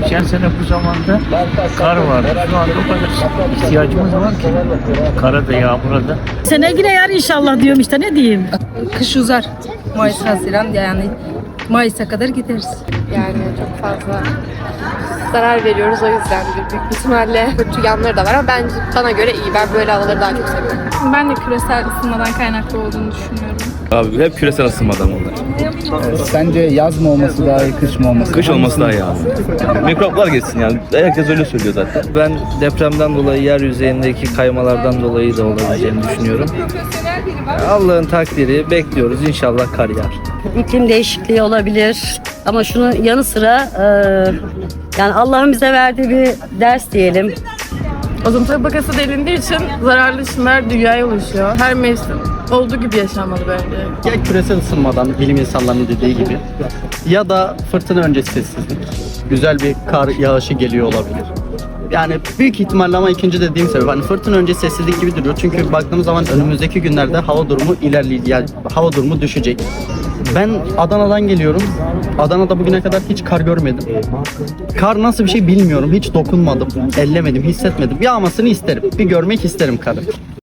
Geçen sene bu zamanda kar vardı. Şu anda o kadar ihtiyacımız var ki. Kara da yağmura da. Sene yine yar inşallah diyorum işte ne diyeyim. Kış uzar. Mayıs, Haziran yani Mayıs'a kadar gideriz. Yani çok fazla zarar veriyoruz o yüzden büyük, büyük ihtimalle kötü yanları da var ama bence bana göre iyi. Ben böyle havaları daha çok seviyorum. Ben de küresel ısınmadan kaynaklı olduğunu düşünüyorum. Abi hep küresel ısınmadan bunlar. Sence yaz mı olması daha iyi, kış mı olması? Kış olması daha iyi abi. Mikroplar geçsin yani. Herkes öyle söylüyor zaten. Ben depremden dolayı yer yüzeyindeki kaymalardan dolayı da olabileceğini düşünüyorum. Allah'ın takdiri bekliyoruz inşallah kar yağar. iklim değişikliği olabilir. Ama şunun yanı sıra e, yani Allah'ın bize verdiği bir ders diyelim. Ozon tabakası delindiği için zararlı şimer dünyaya ulaşıyor. Her mevsim olduğu gibi yaşanmalı bence. Ya küresel ısınmadan bilim insanlarının dediği gibi ya da fırtına öncesi sessizlik. Güzel bir kar yağışı geliyor olabilir. Yani büyük ihtimalle ama ikinci dediğim sebep hani fırtına öncesi sessizlik gibi duruyor. Çünkü baktığımız zaman önümüzdeki günlerde hava durumu ilerleyecek. Yani hava durumu düşecek. Ben Adana'dan geliyorum. Adana'da bugüne kadar hiç kar görmedim. Kar nasıl bir şey bilmiyorum. Hiç dokunmadım, ellemedim, hissetmedim. Yağmasını isterim. Bir görmek isterim karı.